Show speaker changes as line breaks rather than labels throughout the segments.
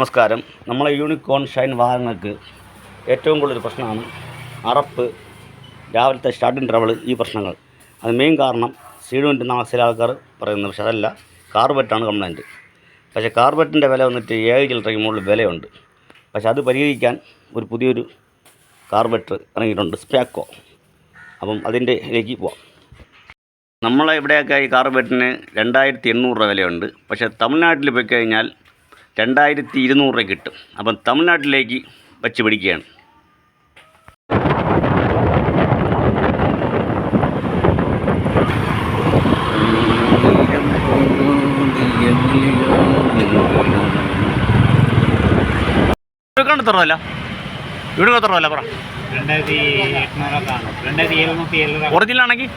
നമസ്കാരം. നമ്മളെ യൂണിക്കോൺ ഷൈൻ വാഹനങ്ങൾക്ക് ഏറ്റവും കൂടുതൽ പ്രശ്നമാണ് അറപ്പ് രാവിലത്തെ സ്റ്റാർട്ടിങ് ട്രബിൾ ഈ പ്രശ്നങ്ങൾ. അത് മെയിൻ കാരണം സീഡുവിന്റെ ചില ആൾക്കാർ പറയുന്നത് പക്ഷെ അതല്ല കാർബറ്റാണ് കംപ്ലൈന്റ് പക്ഷേ കാർബറ്റിന്റെ വില വന്നിട്ട് ഏഴ് ചില്ലറയ്ക്ക് മുകളിൽ വിലയുണ്ട്. പക്ഷെ അത് പരിഹരിക്കാൻ ഒരു പുതിയൊരു കാർബറ്റർ ഇറങ്ങിയിട്ടുണ്ട് സ്പാക്കോ. അപ്പം അതിന്റെ ഇതിലേക്ക് പോവാം. നമ്മളെ ഇവിടെയൊക്കെ ഈ കാർബറ്റിന് രണ്ടായിരത്തി എണ്ണൂറ് രൂപ വിലയുണ്ട്. പക്ഷേ തമിഴ്നാട്ടിൽ പോയി കഴിഞ്ഞാൽ രണ്ടായിരത്തി ഇരുന്നൂറ് രൂപ കിട്ടും. അപ്പം തമിഴ്നാട്ടിലേക്ക് വച്ച് പിടിക്കുകയാണ്. ഒറിജിനൽ ആണെങ്കിൽ?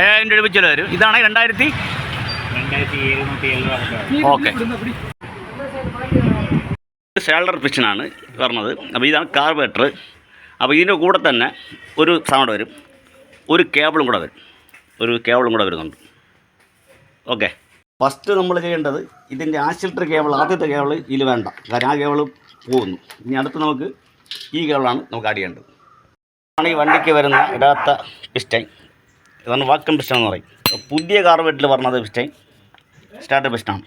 ഏഴായിരം രൂപ വെച്ചല്ലോ വരും ഇതാണ് രണ്ടായിരത്തി? ഓക്കെ. സാലർ പിച്ചനാണ് പറഞ്ഞത്. അപ്പോൾ ഇതാണ് കാർബേറ്റർ അപ്പോൾ ഇതിന്റെ കൂടെ തന്നെ ഒരു സൗണ്ട് വരും. ഒരു കേബിളും കൂടെ വരും. ഒരു കേബിളും കൂടെ വരുന്നുണ്ട്. ഓക്കെ. ഫസ്റ്റ് നമ്മൾ ചെയ്യേണ്ടത് ഇതിന്റെ ആശിൽട്ടർ കേബിൾ ആദ്യത്തെ കേബിൾ ഇതിൽ വേണ്ട. കാരണം ആ കേബിൾ പോകുന്നു. ഇനി അടുത്ത് നമുക്ക് ഈ കേബിളാണ് നമുക്ക് ആഡ് ചെയ്യേണ്ടത്. ആണ് ഈ വണ്ടിക്ക് വരുന്ന ഇടാത്ത പിസ്റ്റൈൻ. ഇതാണ് വാക്കം പിസ്റ്റൻ എന്ന് പറയും. പുതിയ കാർബേറ്റിൽ പറഞ്ഞത് പിസ്റ്റൈൻ. സ്റ്റാർട്ട് പിസ്റ്റാണ്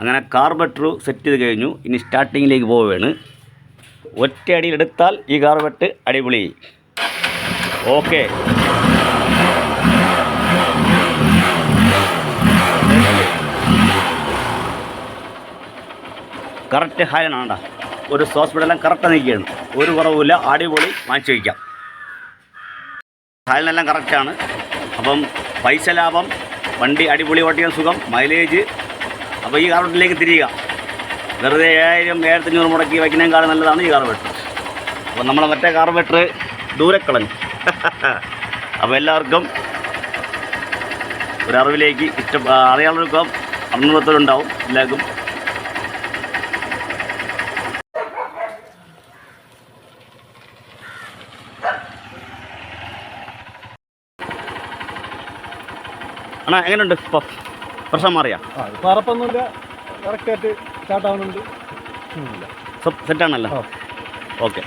അങ്ങനെ കാർബറ്റർ സെറ്റ് ചെയ്ത് കഴിഞ്ഞു. ഇനി സ്റ്റാർട്ടിങ്ങിലേക്ക് പോവുകയാണ്. ഒറ്റയടിയിൽ എടുത്താൽ ഈ കാർബറ്റ് അടിപൊളി. ഓക്കെ. കറക്റ്റ് ഹാരനാണ്ട ഒരു ഹോസ്പിറ്റലെല്ലാം കറക്റ്റ് നിൽക്കുകയാണ്. ഒരു കുറവുമില്ല അടിപൊളി വാങ്ങിച്ചു വയ്ക്കാം. ഹാലിനെല്ലാം കറക്റ്റാണ് അപ്പം പൈസ ലാഭം വണ്ടി അടിപൊളി ഓട്ടിക്കാൻ സുഖം മൈലേജ് അപ്പോൾ ഈ കാർബറ്റിലേക്ക് തിരിയുക. വെറുതെ ഏഴായിരം ഏഴായിരത്തഞ്ഞൂറ് മുടക്കി വയ്ക്കുന്നേക്കാളും നല്ലതാണ് ഈ കാർബറ്റർ അപ്പോൾ നമ്മളെ മറ്റേ കാർബറ്റർ ദൂരെ അപ്പോൾ എല്ലാവർക്കും ഒരു അറിവിലേക്ക് ഇഷ്ടം അറിയാവുന്നവർക്കും അഭിമുഖത്തിലുണ്ടാവും എല്ലാവർക്കും. അണ്ണാ എങ്ങനെയുണ്ട് ഇപ്പം പ്രശ്നം മാറിയാ?
അറപ്പൊന്നുമില്ല കറക്റ്റായിട്ട് സ്റ്റാർട്ടാവുന്നുണ്ട്.
സെറ്റാണല്ലോ
ആണല്ലോ.
ഓക്കെ.